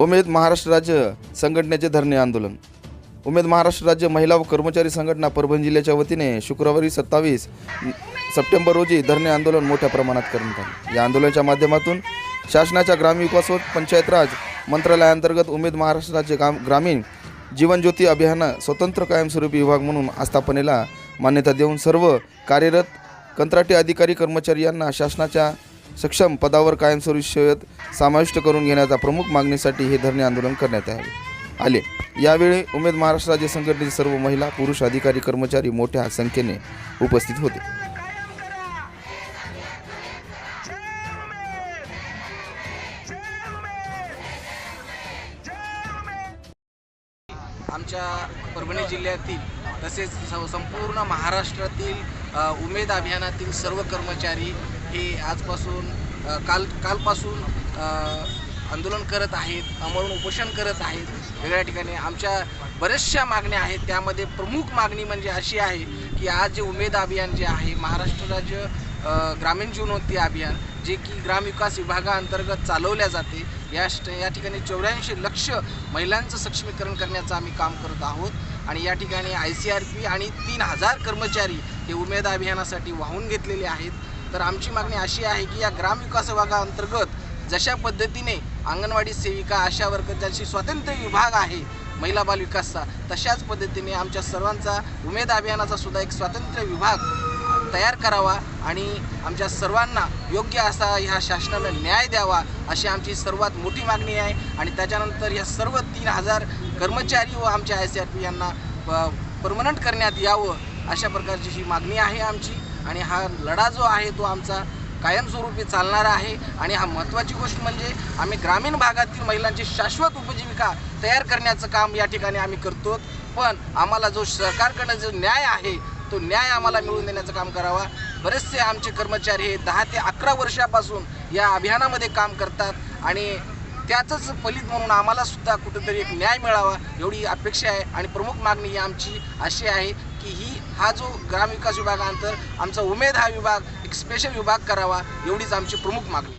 उमेद महाराष्ट्र राज्य संघटनेचे धरणे आंदोलन. उमेद महाराष्ट्र राज्य महिला व कर्मचारी संघटना परभणी जिल्ह्याच्या वतीने शुक्रवारी सत्तावीस सप्टेंबर रोजी धरणे आंदोलन मोठ्या प्रमाणात करण्यात आले. या आंदोलनाच्या माध्यमातून शासनाच्या ग्रामविकास व पंचायत राज मंत्रालयाअंतर्गत उमेद महाराष्ट्र राज्य ग्राम ग्रामीण जीवनज्योती अभियान स्वतंत्र कायमस्वरूपी विभाग म्हणून आस्थापनेला मान्यता देऊन सर्व कार्यरत कंत्राटी अधिकारी कर्मचारी यांना शासनाच्या सक्षम पदावर कायमस्वरूपी सेवेत समाविष्ट करून घेण्याच्या प्रमुख मागणीसाठी हे धरणे आंदोलन करण्यात आले. आले. यावेळी उमेद महाराष्ट्र राज्य संघटनेचे सर्व महिला पुरुष अधिकारी कर्मचारी मोठ्या संख्येने उपस्थित होते. आमच्या परभणी जिल्ह्यातील तसेच संपूर्ण महाराष्ट्रातील उमेद अभियानातील सर्व कर्मचारी हे आजपासून काल कालपासून आंदोलन करत आहेत अमरण उपोषण करत आहेत. वेगळ्या ठिकाणी आमच्या बऱ्याचशा मागण्या आहेत. त्यामध्ये प्रमुख मागणी म्हणजे अशी आहे की आज जे उमेद अभियान जे आहे महाराष्ट्र राज्य ग्रामीण जीवनोत्ती अभियान जे की ग्रामविकास विभागाअंतर्गत चालवल्या जाते या या ठिकाणी चौऱ्याऐंशी लक्ष महिलांचं सक्षमीकरण करण्याचं आम्ही काम करत आहोत. आणि या ठिकाणी आय सी आर पी आणि तीन हजार कर्मचारी हे उमेद अभियानासाठी वाहून घेतलेले आहेत. तर आमची मागणी अशी आहे की या ग्रामविकास विभागाअंतर्गत जशा पद्धतीने अंगणवाडी सेविका आशा वर्करची स्वातंत्र्य विभाग आहे महिला बाल विकासचा तशाच पद्धतीने आमच्या सर्वांचा उमेद अभियानाचा सुद्धा एक स्वातंत्र्य विभाग तयार करावा आणि आमच्या सर्वांना योग्य असा ह्या शासनानं न्याय द्यावा अशी आमची सर्वात मोठी मागणी आहे. आणि त्याच्यानंतर या सर्व तीन हजार कर्मचारी व आमच्या आय सी आर पी यांना परमनंट करण्यात यावं अशा प्रकारची ही मागणी आहे आमची. आणि हा लढा जो आहे तो आमचा कायमस्वरूपी चालणारा आहे. आणि हा महत्त्वाची गोष्ट म्हणजे आम्ही ग्रामीण भागातील महिलांची शाश्वत उपजीविका तयार करण्याचं काम या ठिकाणी आम्ही करतो. पण आम्हाला जो सरकारकडनं जो न्याय आहे तो न्याय आम्हाला मिळवून देण्याचं काम करावा. बरेचसे आमचे कर्मचारी हे दहा ते अकरा वर्षापासून या अभियानामध्ये काम करतात. आणि त्याचंच फलित म्हणून आम्हाला सुद्धा कुठेतरी एक न्याय मिळावा एवढी अपेक्षा आहे. आणि प्रमुख मागणी ही आमची अशी आहे की ही हा जो ग्रामविकास विभागानंतर आमचा उमेद हा विभाग एक स्पेशल विभाग करावा एवढीच आमची प्रमुख मागणी